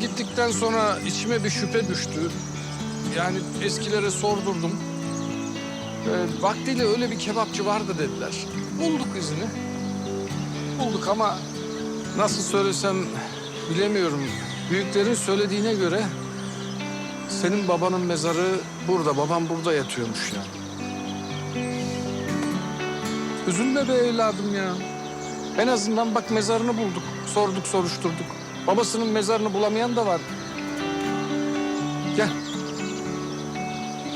Gittikten sonra içime bir şüphe düştü. Yani eskilere sordurdum. Ee, vaktiyle öyle bir kebapçı vardı dediler. Bulduk izini. Bulduk ama nasıl söylesem bilemiyorum. Büyüklerin söylediğine göre senin babanın mezarı burada, babam burada yatıyormuş ya. Üzülme be evladım ya. En azından bak mezarını bulduk. Sorduk, soruşturduk. Babasının mezarını bulamayan da var. Gel.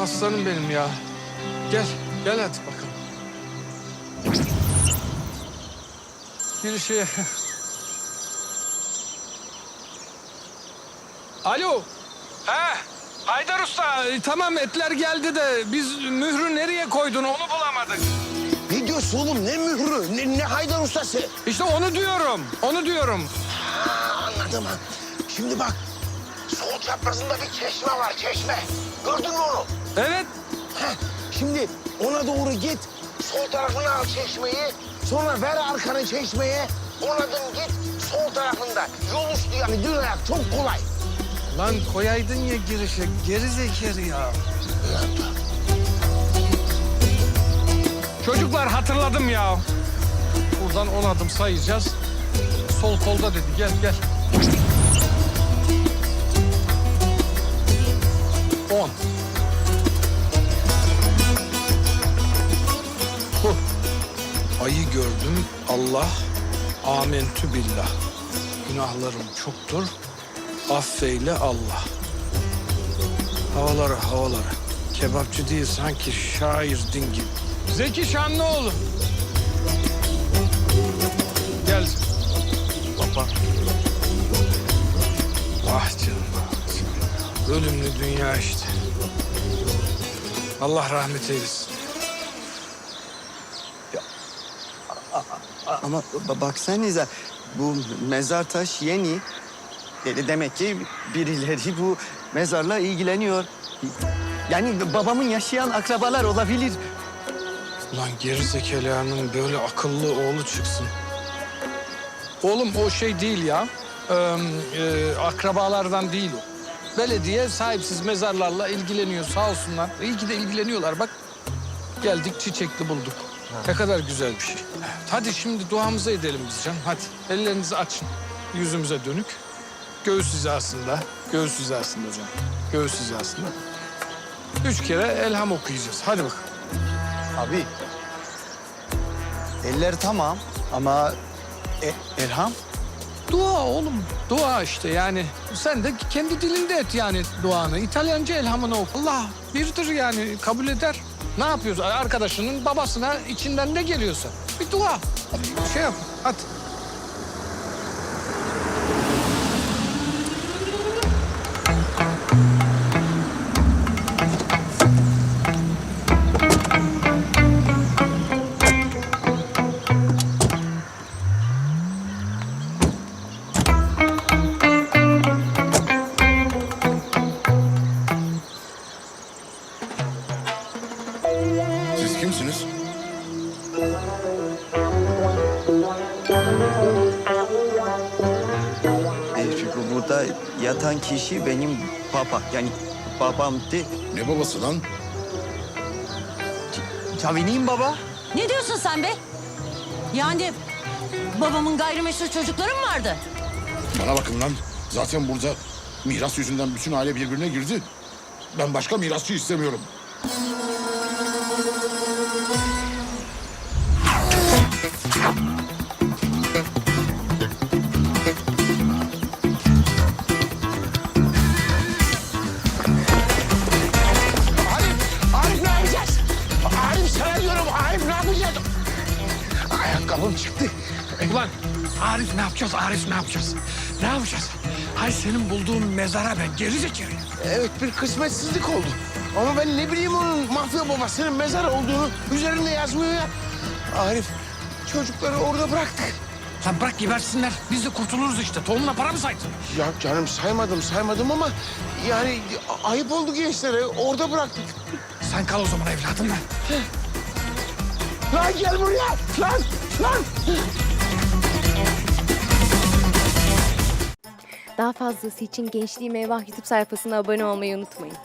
Aslanım benim ya. Gel, gel hadi bakalım. Gir şeye. Alo. He. Haydar Usta, e, tamam etler geldi de biz mührü nereye koydun onu bulamadık. Ne diyorsun oğlum? Ne mührü? Ne, ne Haydar ustası? İşte onu diyorum, onu diyorum. Anladım. Şimdi bak. Sol çaprazında bir çeşme var çeşme. Gördün mü onu? Evet, Heh, şimdi ona doğru git. Sol tarafına al çeşmeyi. Sonra ver arkanı çeşmeye. Ona dön git. Sol tarafında. Yol üstü yani düz ayak. Çok kolay. Lan koyaydın ya girişe, geri zekalı ya. Çocuklar hatırladım ya. Buradan on adım sayacağız. Sol kolda dedi, gel gel. On. Bu. Ayı gördüm, Allah, amentü billah. Günahlarım çoktur, affeyle Allah. Havalara havalara. Kebapçı değil sanki şair din gibi. Zeki Şanlıoğlu. Gel. Baba. Ölümlü dünya işte. Allah rahmet eylesin. Ama ba- baksanıza bu mezar taş yeni. De- Demek ki birileri bu mezarla ilgileniyor. Yani babamın yaşayan akrabalar olabilir. Lan geri zekalının böyle akıllı oğlu çıksın. Oğlum o şey değil ya. Ee, e, akrabalardan değil o. Belediye sahipsiz mezarlarla ilgileniyor sağ olsunlar. İyi ki de ilgileniyorlar bak. Geldik çiçekli bulduk. Ne kadar güzel bir şey. Hadi şimdi duamızı edelim biz canım. Hadi ellerinizi açın. Yüzümüze dönük. Göğüs hizasında. Göğüs hizasında hocam. Göğüs hizasında. Üç kere elham okuyacağız. Hadi bakalım. Abi. Eller tamam ama e- Erham Dua oğlum. Dua işte yani. Sen de kendi dilinde et yani duanı. İtalyanca elhamını oku. Allah birdir yani kabul eder. Ne yapıyorsun? Arkadaşının babasına içinden ne geliyorsa. Bir dua. Şey yap. Hadi. Kimsiniz? e, çünkü burada yatan kişi benim baba. Yani babamdı. Ne babası lan? Caviniyim baba. Ne diyorsun sen be? Yani babamın gayrimeşru çocukları mı vardı? Bana bakın lan. Zaten burada miras yüzünden bütün aile birbirine girdi. Ben başka mirasçı istemiyorum. Ulan Arif ne yapacağız? Arif ne yapacağız? Ne yapacağız? Hay senin bulduğun mezara ben geri zekalı. Evet bir kısmetsizlik oldu. Ama ben ne bileyim onun mafya babasının mezar olduğunu üzerinde yazmıyor ya. Arif çocukları orada bıraktık. Sen bırak gebersinler. Biz de kurtuluruz işte. Tohumuna para mı saydın? Ya canım saymadım saymadım ama yani ayıp oldu gençlere orada bıraktık. Sen kal o zaman evladım lan. Lan gel buraya lan lan. Daha fazlası için Gençliğim Eyvah YouTube sayfasına abone olmayı unutmayın.